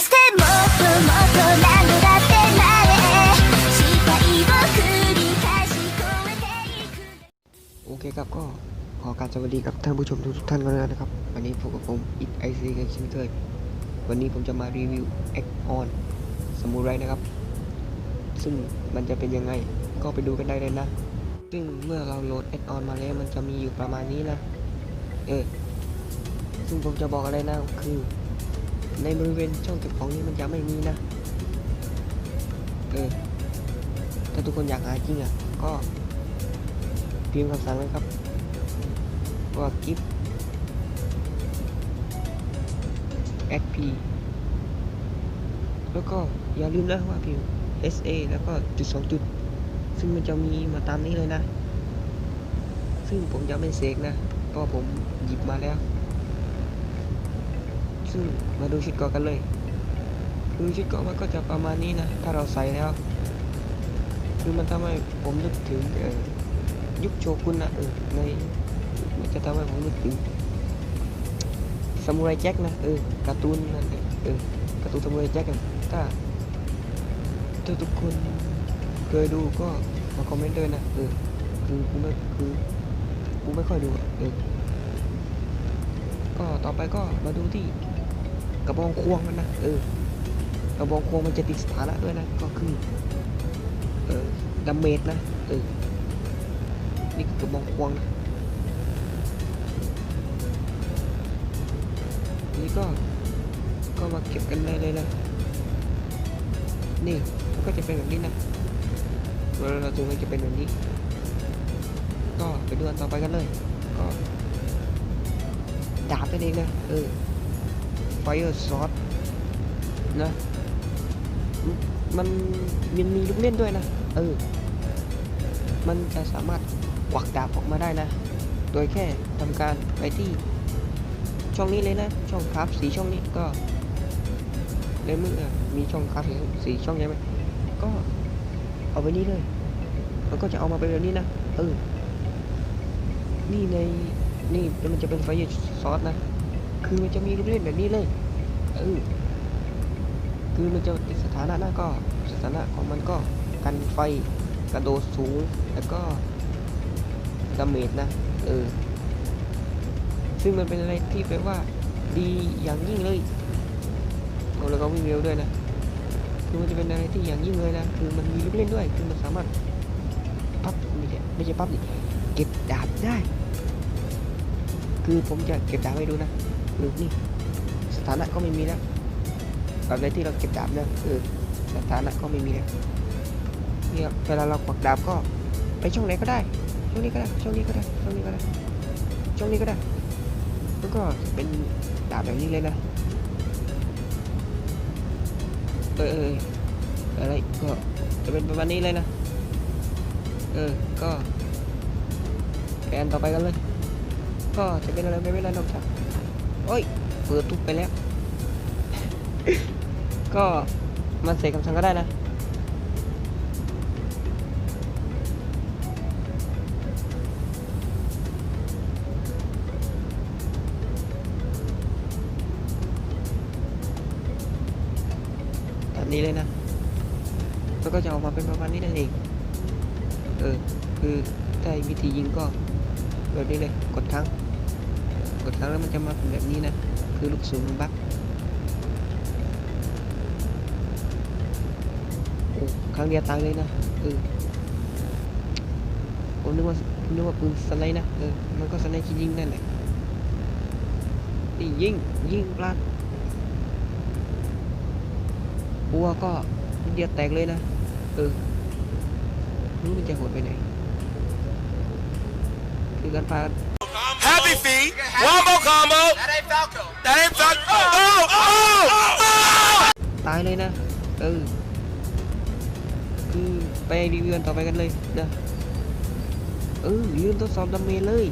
してもっともっと何度だって前へ視界を繰り返し越えていく โอเคครับก็ขอการสวัสดีกับท่านผู้ชมทุกๆท่านกันเลยนะครับ วันนี้พบกับผมอิทไอซีกันเช่นเคยวันนี้ผมจะมารีวิว X on สมุไรนะครับ ซึ่งมันจะเป็นยังไงก็ไปดูกันได้เลยนะ ซึ่งเมื่อเราโหลด X on มาแล้วมันจะมีอยู่ประมาณนี้นะ เออ ซึ่งผมจะบอกอะไรนะคือ ในบริเวณช่องเก็บของนี้มันจะไม่มีนะ เออ ถ้าทุกคนอยากหาจริงอะ ก็พิมพ์คำสั่งเลยครับ ว่ากิฟ xp แล้วก็อย่าลืมนะว่าพิมพ์ sa แล้วก็จุดสองจุด ซึ่งมันจะมีมาตามนี้เลยนะ ซึ่งผมจะไม่เสกนะ เพราะผมหยิบมาแล้ว ซึ่งมาดูชุดเก่อกันเลย คือชุดเก่อมันก็จะประมาณนี้นะ ถ้าเราใส่แล้ว คือมันทำให้ผมนึกถึงยุคโชกุนนะเออในมันจะทำให้ผมนึกถึงซามูไรแจ็คนะเออการ์ตูนนั่นเออการ์ตูนซามูไรแจ็คอะถ้าถ้าทุกคนเคยดูก็มาคอมเมนต์ด้วยนะเออคือกูไม่คือกูไม่ค่อยดูเออก็ต่อไปก็มาดูที่ กระบองควงมันนะเออกระบองควงมันจะติดสถานะด้วยนะก็คือเออดัมเมจนะเออนี่คือกระบองควงนะนี่ก็ก็มาเก็บกันได้เลยนะนี่มันก็จะเป็นแบบนี้นะเวลาเราถึงมันจะเป็นแบบนี้ ก็ไปดูอันต่อไปกันเลย ก็ดาบนั่นเองนะเออ Fire Sword นะ มันมันมีลูกเล่นด้วยนะ เออ มันจะสามารถกวักดาบออกมาได้นะ โดยแค่ทำการไปที่ช่องนี้เลยนะ ช่องคราฟสีช่องนี้ก็ในเมื่อมีช่องคราฟสีช่องใช่ไหมก็เอาไปนี่เลย มันก็จะเอามาเป็นแบบนี้นะ เออ นี่ใน นี่มันจะเป็นไฟซอสนะ คือมันจะมีลูกเล่นแบบนี้เลยเออคือมันจะติดสถานะนะก็สถานะของมันก็กันไฟกระโดดสูงแล้วก็ดาเมจนะเออซึ่งมันเป็นอะไรที่แปลว่า ดีอย่างยิ่งเลยโอ้แล้วก็วิ่งเร็วด้วยนะคือมันจะเป็นอะไรที่อย่างยิ่งเลยนะคือมันมีลูกเล่นด้วยคือมันสามารถพับไม่ใช่ไม่ใช่พับดิเก็บดาบได้ คือผมจะเก็บดาบให้ดูนะ หรือนี่สถานะก็ไม่มีแล้วแบบในที่เราเก็บดาบเนี่ยเออสถานะก็ไม่มีแล้วเนี่ยเวลาเรากวักดาบก็ไปช่องไหนก็ได้ ช่องนี้ก็ได้ ช่องนี้ก็ได้ ช่องนี้ก็ได้ ช่องนี้ก็ได้แล้วก็เป็นดาบแบบนี้เลยนะเออเออเอออะไรก็จะเป็นประมาณนี้เลยนะ เออ ก็แกนต่อไปกันเลย ก็จะเป็นอะไรไม่เป็นไรนอกจาก โอ้ยเปิดทุบไปแล้ว ก็มันเสกคำสั่งก็ได้นะแบบนี้เลยนะแล้วก็จะออกมาเป็นประมาณนี้นั่นเอง เออ คือถ้วิธียิงก็แบบนี้เลย กดครั้ง กดครั้งแล้วมันจะมาเป็นแบบนี้นะ คือลูกศูนย์บักโอ้ครั้งเดียวตายเลยนะเออผมนึกว่าผมนึกว่าปืนสไนด์นะเออมันก็สไนด์ที่ยิงนั่นแหละนี่ยิงยิงพลาดหัวก็เดียวแตกเลยนะเออรู้มันจะโหดไปไหนคือการพา Happy feet. One more combo. That ain't Falco. That ain't Falco. Oh, oh, oh. ตายเลยนะ เออ คือไปรีวิวกันต่อไปกันเลยนะเออลืมทดสอบดาเมจเลย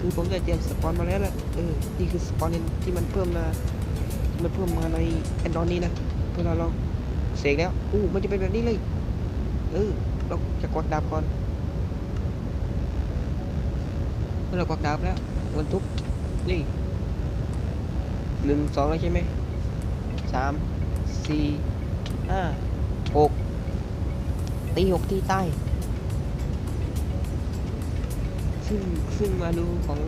คือผมจะเตรียมสปอนมาแล้วแหละเออ นี่คือสปอนที่มันเพิ่มมาที่มันเพิ่มมาในแอนดรอนนี้นะเพื่อเราลองเสกแล้วอู้มันจะเป็นแบบนี้เลย เออ เราจะกดดาบก่อนเมื่อเรากดดาบแล้ว มันทุบนี่หนึ่งสองแล้วใช่ไหมสามสี่ห้าหกตีหกที่ใต้ ซึ่งซึ่งมาดูของ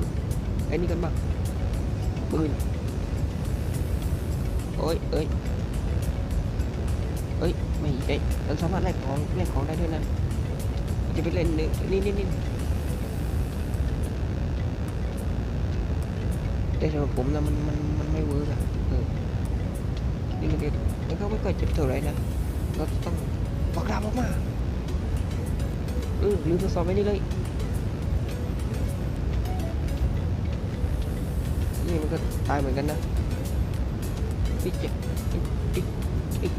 ไอ้นี่กันบ้างปืนโอ้ยเอ้ยเอ้ยไม่ได้มันสามารถแลกของแลกของได้ด้วยนะมันจะไปเล่นนี่นี่นี่นี่ แต่สำหรับผมนะมันมันมันไม่เวิร์กอะเออนี่มันก็มันก็ไม่ค่อยเจ็บเท่าไหร่นะเราต้องปักดาบออกมาเออลืมทดสอบไว้นี่เลยนี่มันก็ตายเหมือนกันนะอีกเจ็บอีกอีกอีก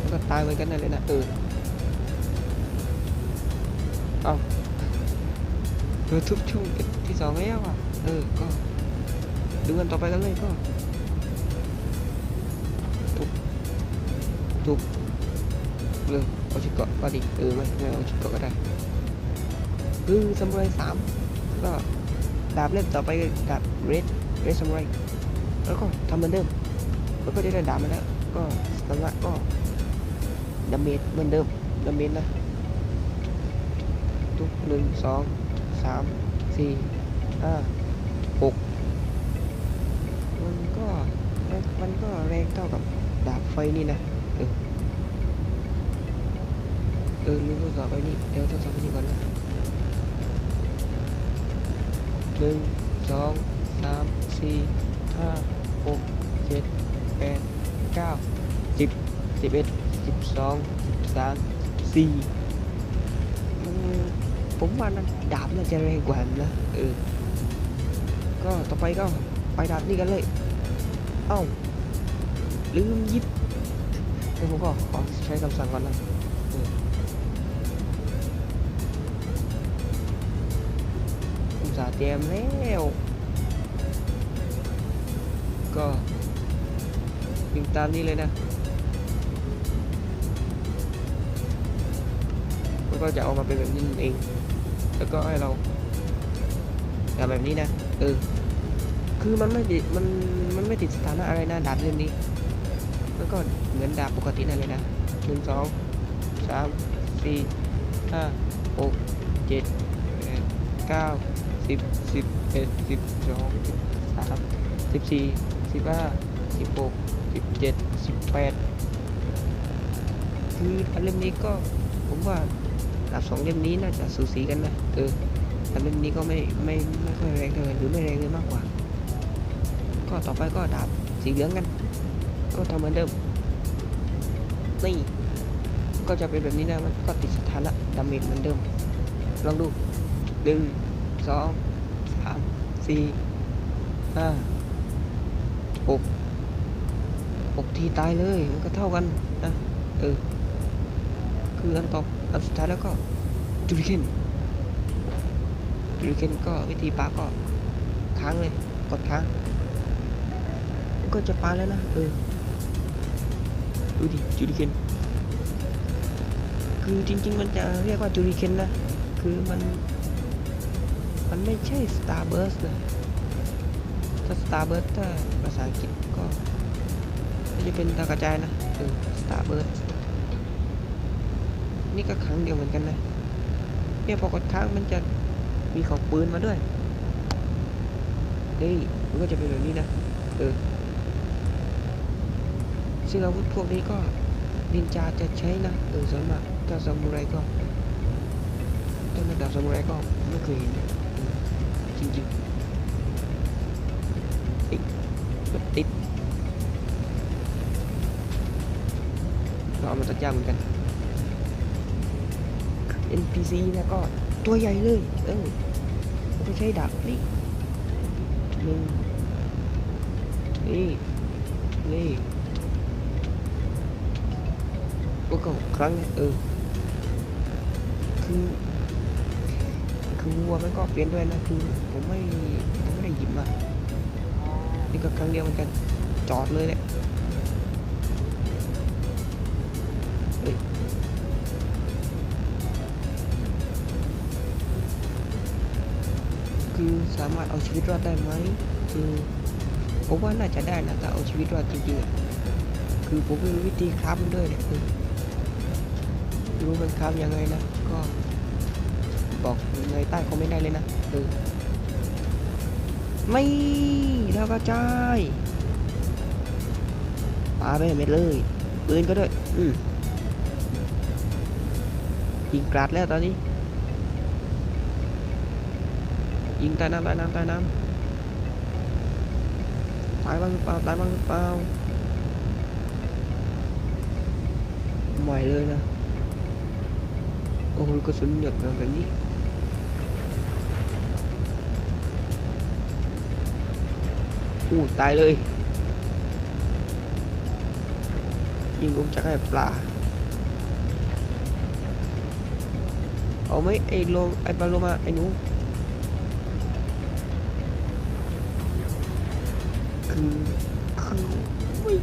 มันก็ตายเหมือนกันนั่นเลยนะเออเอาเออทุบช่วงที่สองแล้วอะเออก็ ดูกันต่อไปกันเลยก็ทุบทุบเลยเอาชุดเกาะก็ดีเออไม่ไม่เอาชุดเกาะก็ได้คือสมุไรสามก็ดาบเล่มต่อไปดาบเรดเรดสมไรแล้วก็ทำเหมือนเดิมแล้วก็จะได้ดาบมาแล้วก็สำหรับก็ดาเมจเหมือนเดิมดาเมจนะทุกหนึ่งสองสามสี่ห้าหก มันก็แรงเท่ากับดาบไฟนี่นะ เออ เออลืมทดสอบไปนี่ เดี๋ยวทดสอบไปนี่ก่อนนะหนึ่งสองสามสี่ห้าหกเจ็ดแปดเก้าสิบสิบเอ็ดสิบสองสิบสามสี่ผมว่านะดาบน่าจะแรงกว่านะเออก็ต่อไปก็ไปดาบนี่กันเลย เอ้า ลืมยิบเดี๋ยวผมก็ขอใช้คำสั่งก่อนนะเออผมสาเตรียมแล้ว ก็ยิงตามนี้เลยนะแล้วก็จะออกมาเป็นแบบนี้เอง แล้วก็ให้เราทำแบบนี้นะ เออ คือมันไม่ติด มัน มันไม่ติดสถานะอะไรนะดาบเล่มนี้ แล้วก็เหมือนดาบปกตินั่นเลยนะหนึ่งสองสามสี่ห้าหกเจ็ดแปดเก้าสิบสิบเอ็ดสิบสองสิบสามสิบสี่สิบห้าสิบหกสิบเจ็ดสิบแปดคืออันเล่มนี้ก็ผมว่าดาบสองเล่มนี้น่าจะสูสีกันนะเอออันเล่มนี้ก็ไม่ไม่ไม่ค่อยแรงเท่าไหร่หรือไม่แรงเลยมากกว่า ก็ต่อไปก็ดาบสีเหลืองกัน ก็ทำเหมือนเดิม นี่ ก็จะเป็นแบบนี้นะ มันก็ติดสถานะดาเมจเหมือนเดิม ลองดูหนึ่งสองสามสี่ห้าหกหกทีตายเลย มันก็เท่ากันนะเออ คืออันต่ออันสุดท้ายแล้วก็จูริเคนจูริเคนก็วิธีปาก็ค้างเลย กดค้าง ก็จะปาแล้วนะ เออ ดูดิจูริเคนคือจริง ๆ มันจะเรียกว่าจูริเคนนะ คือมัน มันไม่ใช่ Starburst นะถ้า Starburst ถ้าภาษาอังกฤษก็จะเป็นดาวกระจายนะเออ Starburst นี่ก็ครั้งเดียวเหมือนกันนะเนี่ยพอกดค้างมันจะมีของปืนมาด้วยนี่มันก็จะเป็นแบบนี้นะเออ ซึ่งอาวุธพวกนี้ก็นินจาจะใช้นะเออส่วนมากถ้าซามูไรก็ถ้าระดับซามูไรก็ไม่เคยเห็นนะเออจริงๆติดติดเราเอามาตัดยาเหมือนกัน NPC นะก็ตัวใหญ่เลย เออไมันก็ใช้ดาบนี่หนึ่ ก็ครั้งเออคือคือวัวมันก็เปลี่ยนด้วยนะคือผมไม่ผมไม่ได้หยิบมานี่ก็ครั้งเดียวเหมือนกันจอดเลยแหละเฮ้ยคือสามารถเอาชีวิตรอดได้ไหมคือผมว่าน่าจะได้นะถ้าเอาชีวิตรอดจริงๆคือผมไม่รู้วิธีครับมันด้วยเนี่ยเออ รู้มันครับยังไงนะ ก็บอกในใต้คอมเมนต์ได้เลยนะเออไม่แล้วก็จ่ายปาไปเม็ดเลยปืนก็ด้วย อืมยิงกราดแล้วตอนนี้ ยิงใต้น้ำใต้น้ำใต้น้ำตายบ้างหรือเปล่าตายบ้างหรือเปล่าใหม่เลยนะ โอ้โหกระสุนหยดมาแบบนี้อู้ตายเลยยิงลงจากไอ้ปลาเอาไหมไอ้โลไอ้ปลาโลมาไอ้หนูคือคือไม่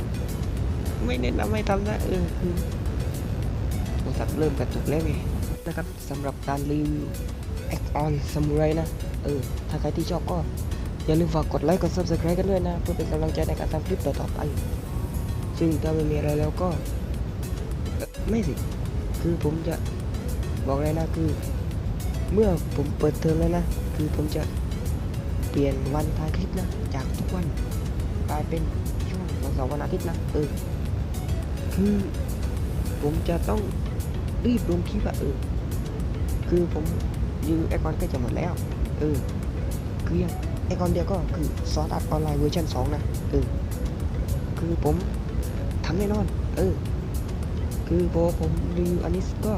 ไม่แนะนำให้ทำนะเออคือโทรศัพท์เริ่มกระตุกแล้วไง นะครับสำหรับการรีวิว Act on Samurai นะ เออ ถ้าใครที่ชอบก็ อย่าลืมฝากกดไลค์กด Subscribe กันด้วยนะ เพื่อเป็นกำลังใจในการทำคลิปต่อๆไป ซึ่งถ้าไม่มีอะไรแล้วก็ ไม่สิ คือผมจะบอกเลยนะคือ เมื่อผมเปิดเทอมแล้วนะ คือผมจะเปลี่ยนวันถ่ายคลิปนะ จากทุกวันกลายเป็นช่วงวันเสาร์วันอาทิตย์นะเออคือผมจะต้องรีบลงคลิปอะเออ คือผมยือไอคอนก็จะหมดแล้ว เออ คือยังไอคอนเดียวก็คือซอสอัดออนไลน์เวอร์ชัน2 นะ เออ คือผมทำแน่นอน เออ คือพอผมรีวิวอันนี้ก็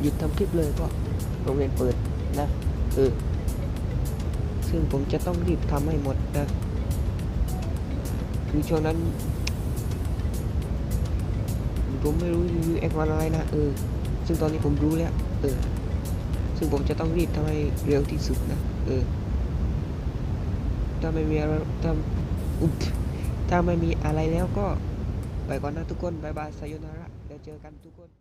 หยุดทำคลิปเลยก็โรงเรียนเปิดนะ เออ ซึ่งผมจะต้องรีบทำให้หมดนะ คือช่วงนั้นผมไม่รู้รีวิวแอควันอะไรนะ เออ ซึ่งตอนนี้ผมรู้แล้ว เออ ซึ่งผมจะต้องรีบทำให้เร็วที่สุดนะ เออ ถ้าไม่มีอะไรถ้าอุ๊บถ้าไม่มีอะไรแล้วก็ ไปก่อนนะทุกคนบายบายสายนาระ เดี๋ยวเจอกันทุกคน